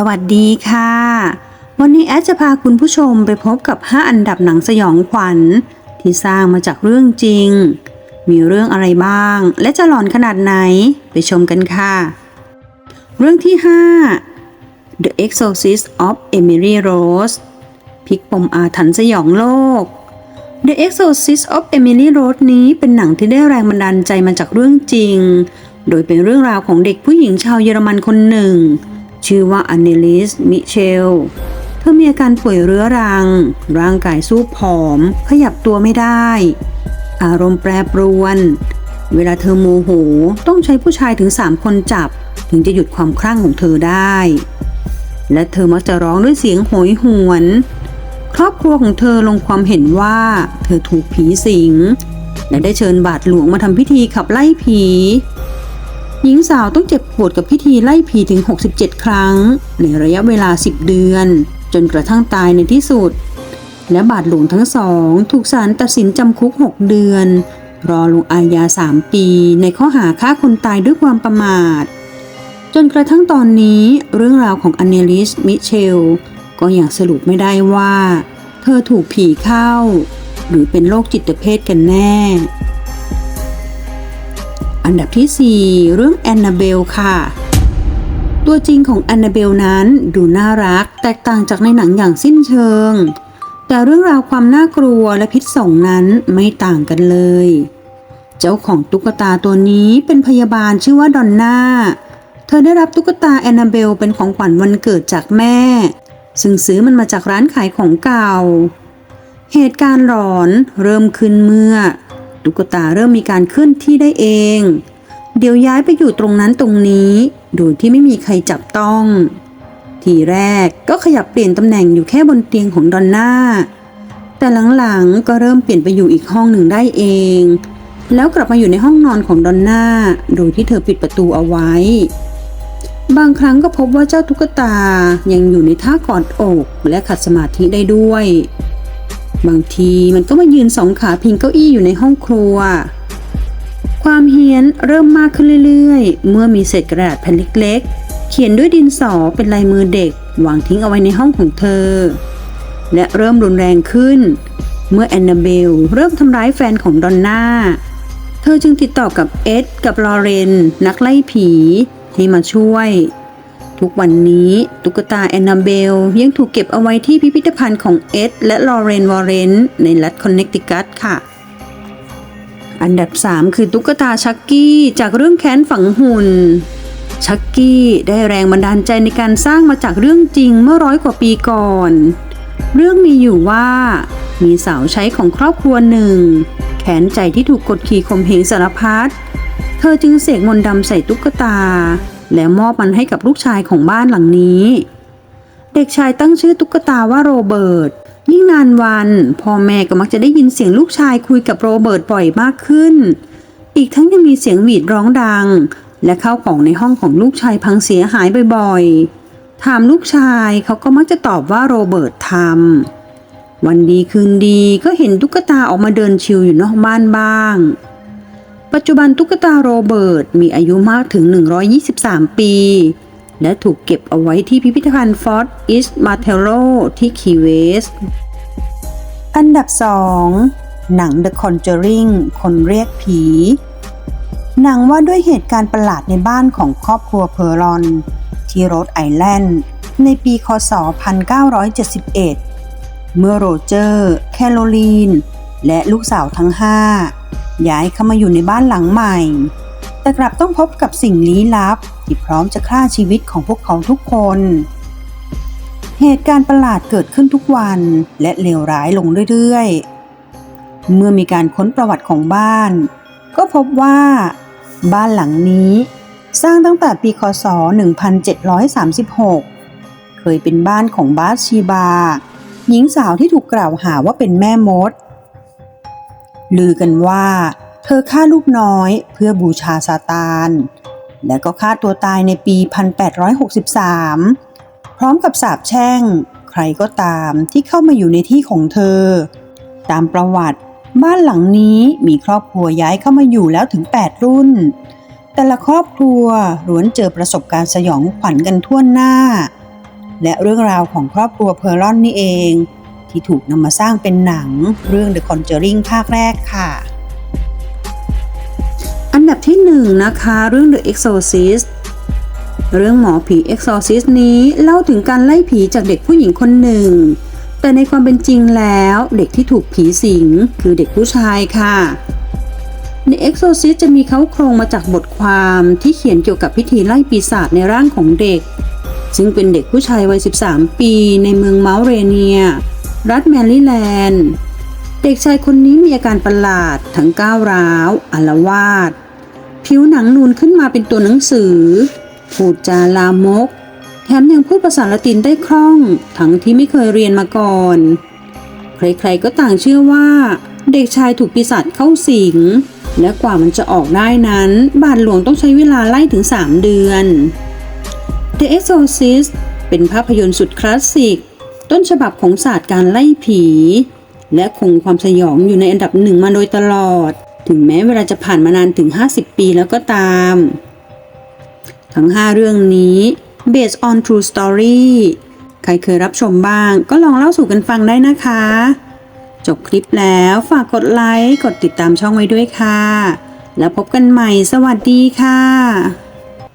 สวัสดีค่ะ วันนี้แอดจะพาคุณผู้ชมไปพบกับ 5 อันดับหนังสยองขวัญ ที่สร้างมาจากเรื่องจริง มีเรื่องอะไรบ้าง และจะหลอนขนาดไหนไปชมกันค่ะ เรื่องที่ 5 The Exorcist of Emily Rose พลิกปมอาถรรพ์สยองโลก The Exorcist of Emily Rose นี้เป็นหนังที่ได้แรงบันดาลใจมาจากเรื่องจริง โดยเป็นเรื่องราวของเด็กผู้หญิงชาวเยอรมันคนหนึ่ง ชื่อว่าอันเนลิส มิเชล เธอมีอาการป่วยเรื้อรัง ร่างกายสู้ผอม ขยับตัวไม่ได้ อารมณ์แปรปรวน เวลาเธอโมโห ต้องใช้ผู้ชายถึง 3 คนจับ ถึงจะหยุดความคลั่งของเธอได้ และเธอมักจะร้องด้วยเสียงโหยหวน ครอบครัวของเธอลงความเห็นว่า เธอถูกผีสิง และได้เชิญบาทหลวงมาทำพิธีขับไล่ผี หญิงสาวต้องเจ็บปวดกับพิธีไล่ผีถึง 67 ครั้ง ในระยะเวลา 10 เดือน จนกระทั่งตายในที่สุด และบาทหลวงทั้งสอง ถูกศาลตัดสินจำคุก 6 เดือน รอลงอาญา 3 ปี ในข้อหาฆ่าคนตายด้วยความประมาท จนกระทั่งตอนนี้เรื่องราวของอันเนลิส มิเชล ก็ยังสรุปไม่ได้ว่า เธอถูกผีเข้า หรือเป็นโรคจิตเภทกันแน่ อันดับที่ 4 เรื่องแอนนาเบลค่ะ ตัวจริงของแอนนาเบลนั้นดูน่ารัก แตกต่างจากในหนังอย่างสิ้นเชิง แต่เรื่องราวความน่ากลัวและพิษสงนั้นไม่ต่างกันเลย เจ้าของตุ๊กตาตัวนี้เป็นพยาบาลชื่อว่าดอนน่าเธอได้รับตุ๊กตาแอนนาเบลเป็นของขวัญวันเกิดจากแม่ ซึ่งซื้อมันมาจากร้านขายของเก่า เหตุการณ์หลอนเริ่มขึ้นเมื่อ ตุ๊กตาเริ่มมีการเคลื่อนที่ได้เอง เดี๋ยวย้ายไปอยู่ตรงนั้นตรงนี้ โดยที่ไม่มีใครจับต้อง ทีแรกก็ขยับเปลี่ยนตำแหน่งอยู่แค่บนเตียงของดอนน่า แต่หลังๆก็เริ่มเปลี่ยนไปอยู่อีกห้องหนึ่งได้เอง แล้วกลับมาอยู่ในห้องนอนของดอนน่า โดยที่เธอปิดประตูเอาไว้ บางครั้งก็พบว่าเจ้าตุ๊กตายังอยู่ในท่ากอดอกและขัดสมาธิได้ด้วย บางทีมันก็มายืนสองขาพิงเก้าอี้อยู่ในห้องครัว ความเฮี้ยนเริ่มมากขึ้นเรื่อยๆ เมื่อมีเศษกระดาษแผ่นเล็กๆ เขียนด้วยดินสอเป็นลายมือเด็กวางทิ้งเอาไว้ในห้องของเธอ และเริ่มรุนแรงขึ้น เมื่อแอนนาเบลเริ่มทำร้ายแฟนของดอนน่า เธอจึงติดต่อกับเอ็ดกับลอเรน นักไล่ผี ให้มาช่วย ทุกวันนี้ตุ๊กตาแอนนาเบลยังถูกเก็บเอาไว้ที่พิพิธภัณฑ์ของเอ็ดและลอเรนวอร์เรนในรัฐคอนเนคติคัตค่ะ อันดับ 3 คือตุ๊กตาชักกี้จากเรื่องแค้นฝังหุ่น ชักกี้ได้แรงบันดาลใจในการสร้างมาจากเรื่องจริงเมื่อร้อยกว่าปีก่อน เรื่องมีอยู่ว่ามีสาวใช้ของครอบครัวหนึ่ง แขนใจที่ถูกกดขี่ข่มเหงสารพัดเธอจึงเสกมนต์ดำใส่ตุ๊กตา แล้วมอบมันให้กับลูกชายของบ้านหลังนี้ เด็กชายตั้งชื่อตุ๊กตาว่าโรเบิร์ตยิ่งนานวันพ่อแม่ก็มักจะได้ยินเสียงลูกชายคุยกับโรเบิร์ตบ่อยมากขึ้น อีกทั้งยังมีเสียงหวีดร้องดัง และข้าวของในห้องของลูกชายพังเสียหายบ่อยๆ ถามลูกชายเขาก็มักจะตอบว่าโรเบิร์ตทำวันดีคืนดีก็เห็นตุ๊กตาออกมาเดินชิวอยู่นอกบ้านบ้าง ปัจจุบันตุ๊กตาโรเบิร์ตมีอายุมากถึง 123 ปี และถูกเก็บเอาไว้ที่พิพิธภัณฑ์ฟอร์ตอิสมาเทโลที่คีเวส อันดับ 2 หนัง The Conjuring คนเรียกผี หนังว่าด้วยเหตุการณ์ประหลาดในบ้านของครอบครัวเพอร์รอน ที่โรดไอแลนด์ ในปีคศ 1971 เมื่อโรเจอร์ แคโรลีน และลูกสาวทั้งห้า ย้ายเข้ามาอยู่ในบ้านหลังใหม่ แต่กลับต้องพบกับสิ่งลี้ลับ ที่พร้อมจะฆ่าชีวิตของพวกเขาทุกคน เหตุการณ์ประหลาดเกิดขึ้นทุกวันและเลวร้ายลงเรื่อยๆ เมื่อมีการค้นประวัติของบ้าน ก็พบว่า บ้านหลังนี้ สร้างตั้งแต่ปีคศ 1736 เคยเป็นบ้านของบาสชีบา หญิงสาวที่ถูกกล่าวหาว่าเป็นแม่มด ลือกันว่า เธอฆ่าลูกน้อยเพื่อบูชาซาตาน และก็ฆ่าตัวตายในปี 1863 พร้อมกับสาบแช่ง ใครก็ตามที่เข้ามาอยู่ในที่ของเธอ ตามประวัติบ้านหลังนี้มีครอบครัวย้ายเข้ามาอยู่แล้วถึง 8 รุ่น แต่ละครอบครัวล้วนเจอประสบการณ์สยองขวัญกันทั่วหน้า และเรื่องราวของครอบครัวเพอร์ลอนนี่เอง ที่ถูกนำมาสร้างเป็นหนังเรื่อง The Conjuring ภาคแรกค่ะ อันดับที่หนึ่งนะคะเรื่อง The Exorcist เรื่องหมอผี Exorcist นี้เล่าถึงการไล่ผีจากเด็กผู้หญิงคนหนึ่ง แต่ในความเป็นจริงแล้วเด็กที่ถูกผีสิงคือเด็กผู้ชายค่ะ The Exorcist จะมีเขาโครงมาจากบทความที่เขียนเกี่ยวกับพิธีไล่ปีศาจในร่างของเด็ก ซึ่งเป็นเด็กผู้ชายวัย 13 ปีในเมืองเมาเรเนีย รัฐแมริแลนด์ เด็กชายคนนี้มีอาการประหลาดทั้งก้าวร้าวอาลวาด ผิวหนังนูนขึ้นมาเป็นตัวหนังสือ พูดจาลามก แถมยังพูดภาษาละตินได้คล่อง ทั้งที่ไม่เคยเรียนมาก่อน ใครๆก็ต่างเชื่อว่า เด็กชายถูกปีศาจเข้าสิง และกว่ามันจะออกได้นั้น บาทหลวงต้องใช้เวลาไล่ถึง 3 เดือน The Exorcist เป็นภาพยนตร์สุดคลาสสิก ต้นฉบับของศาสตร์การไล่ผี และคงความสยองอยู่ในอันดับหนึ่งมาโดยตลอด ถึงแม้เวลาจะผ่านมานานถึง 50 ปีแล้วก็ตาม ทั้ง 5 เรื่องนี้ based on true story ใครเคยรับชมบ้างก็ลองเล่าสู่กันฟังได้นะคะ จบคลิปแล้วฝากกดไลค์ กดติดตามช่องไว้ด้วยค่ะ แล้วพบกันใหม่สวัสดีค่ะ